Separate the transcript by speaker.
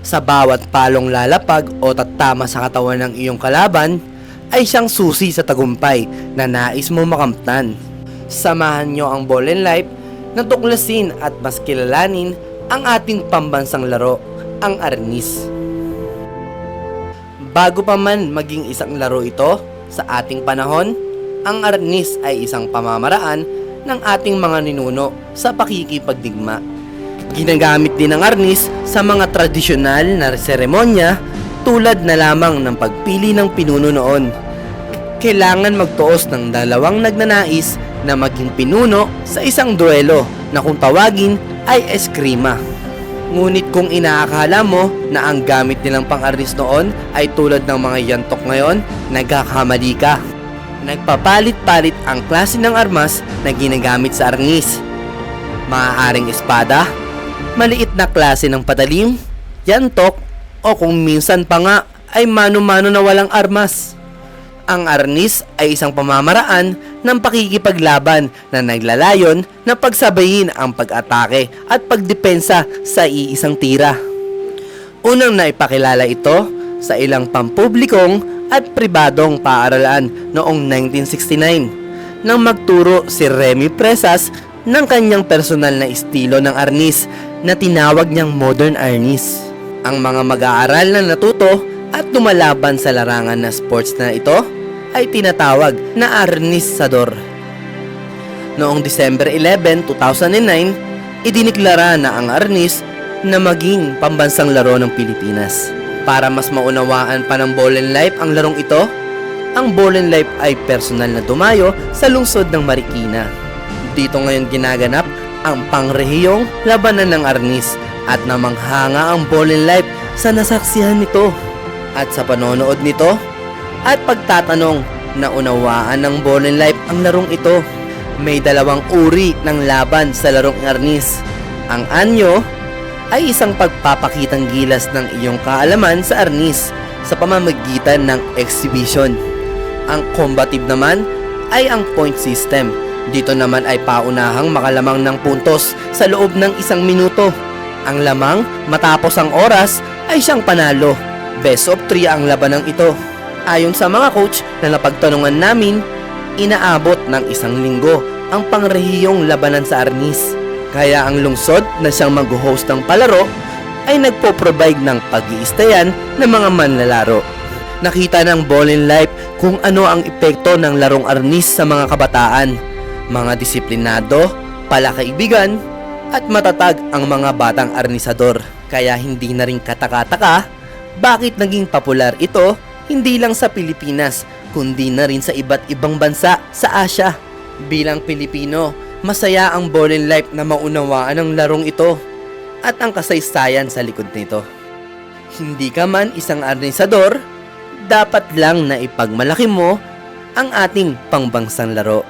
Speaker 1: Sa bawat palong lalapag o tatama sa katawan ng iyong kalaban, ay siyang susi sa tagumpay na nais mo makamtan. Samahan nyo ang Ball and Life na tuklasin at mas kilalanin ang ating pambansang laro, ang Arnis. Bago pa man maging isang laro ito sa ating panahon, ang Arnis ay isang pamamaraan ng ating mga ninuno sa pakikipagdigma. Ginagamit din ang arnis sa mga tradisyonal na seremonya tulad na lamang ng pagpili ng pinuno noon. Kailangan magtuos ng dalawang nagnanais na maging pinuno sa isang duelo na kung tawagin ay eskrima. Ngunit kung inaakala mo na ang gamit nilang pang-arnis noon ay tulad ng mga yantok ngayon, nagkakamali ka. Nagpapalit-palit ang klase ng armas na ginagamit sa arnis. Maaaring espada, maliit na klase ng patalim, yantok, o kung minsan pa nga ay mano-mano na walang armas. Ang arnis ay isang pamamaraan ng pakikipaglaban na naglalayon na pagsabayin ang pag-atake at pagdepensa sa iisang tira. Unang naipakilala ito sa ilang pampublikong at pribadong paaralan noong 1969 nang magturo si Remy Presas ng kanyang personal na estilo ng arnis na tinawag niyang modern arnis. Ang mga mag-aaral na natuto at lumalaban sa larangan na sports na ito ay tinatawag na arnisador. Noong December 11, 2009, idiniklara na ang arnis na maging pambansang laro ng Pilipinas. Para mas maunawaan pa ng Ball and Life ang larong ito, ang Ball and Life ay personal na dumayo sa lungsod ng Marikina. Dito ngayon ginaganap ang pangrehiyong labanan ng arnis at namanghanga ang and Life sa nasaksihan nito. At sa panonood nito at pagtatanong na unawaan ng and Life ang larong ito. May dalawang uri ng laban sa larong arnis. Ang anyo ay isang pagpapakitang gilas ng iyong kaalaman sa arnis sa pamamagitan ng exhibition. Ang combative naman ay ang point system. Dito naman ay paunahang makalamang ng puntos sa loob ng isang minuto. Ang lamang matapos ang oras ay siyang panalo. Best of 3 ang labanang ito. Ayon sa mga coach na napagtanungan namin, inaabot ng isang linggo ang pangrehiyong labanan sa Arnis. Kaya ang lungsod na siyang mag-host ng palaro ay nagpo-provide ng pag-iistayan ng mga manlalaro. Nakita ng Ball in Life kung ano ang epekto ng larong arnis sa mga kabataan. Mga disiplinado, palakaibigan, at matatag ang mga batang arnisador. Kaya hindi na rin katakataka bakit naging popular ito hindi lang sa Pilipinas kundi na rin sa iba't ibang bansa sa Asia. Bilang Pilipino, masaya ang ball in life na maunawaan ang larong ito at ang kasaysayan sa likod nito. Hindi ka man isang arnisador, dapat lang na ipagmalaki mo ang ating pangbangsang laro.